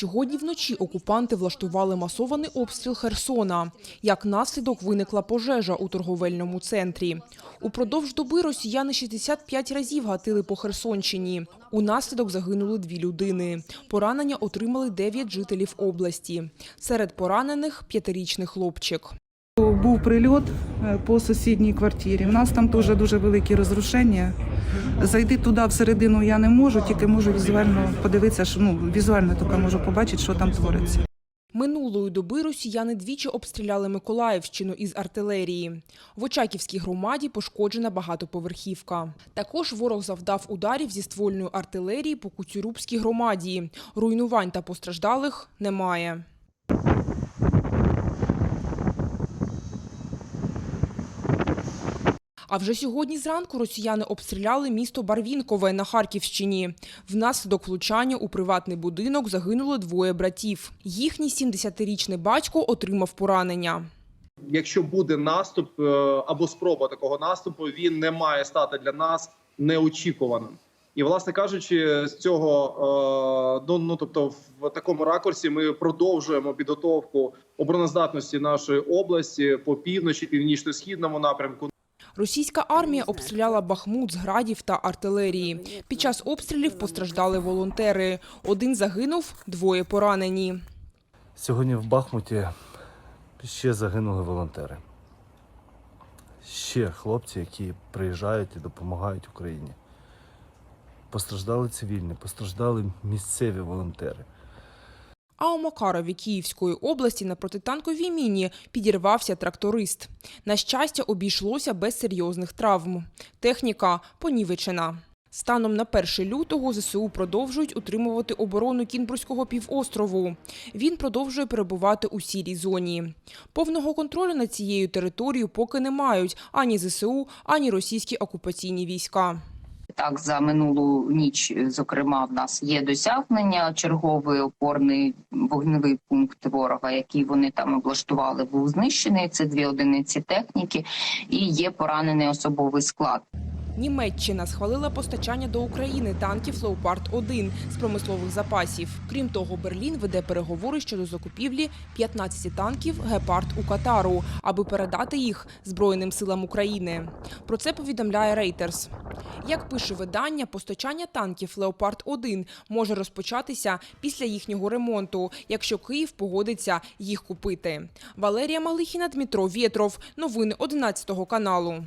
Сьогодні вночі окупанти влаштували масований обстріл Херсона. Як наслідок виникла пожежа у торговельному центрі. Упродовж доби росіяни 65 разів гатили по Херсонщині. Унаслідок загинули дві людини. Поранення отримали 9 жителів області. Серед поранених – п'ятирічний хлопчик. Був прильот е, по сусідній квартирі. У нас там теж дуже великі розрушення. Зайти туди всередину я не можу, тільки можу візуально подивитися, що ну візуально тільки можу побачити, що там твориться. Минулої доби росіяни двічі обстріляли Миколаївщину із артилерії. В Очаківській громаді пошкоджена багатоповерхівка. Також ворог завдав ударів зі ствольної артилерії по Куцюрубській громаді. Руйнувань та постраждалих немає. А вже сьогодні зранку росіяни обстріляли місто Барвінкове на Харківщині. Внаслідок влучання у приватний будинок загинули двоє братів. Їхній 70-річний батько отримав поранення. якщо буде наступ е, або спроба такого наступу, він не має стати для нас неочікуваним. І, власне кажучи, з цього е, ну, ну тобто, в такому ракурсі ми продовжуємо підготовку обороноздатності нашої області по півночі, північно-східному напрямку. Російська армія обстріляла Бахмут з градів та артилерії. Під час обстрілів постраждали волонтери. Один загинув, двоє поранені. Сьогодні в Бахмуті ще загинули волонтери. Ще хлопці, які приїжджають і допомагають Україні. Постраждали цивільні, постраждали місцеві волонтери. А у Макарові Київської області на протитанковій міні підірвався тракторист. На щастя, обійшлося без серйозних травм. Техніка понівечена. Станом на 1 лютого ЗСУ продовжують утримувати оборону Кінбурзького півострову. Він продовжує перебувати у сірій зоні. Повного контролю над цією територією поки не мають ані ЗСУ, ані російські окупаційні війська. Так, за минулу ніч, зокрема, в нас є досягнення. Черговий опорний вогневий пункт ворога, який вони там облаштували, був знищений. Це дві одиниці техніки, і є поранений особовий склад. Німеччина схвалила постачання до України танків Леопард 1 з промислових запасів. Крім того, Берлін веде переговори щодо закупівлі 15 танків Гепард у Катару, аби передати їх Збройним силам України. Про це повідомляє Reuters. Як пише видання, постачання танків Леопард 1 може розпочатися після їхнього ремонту, якщо Київ погодиться їх купити. Валерія Малихіна, Дмитро Вєтров. Новини 11 каналу.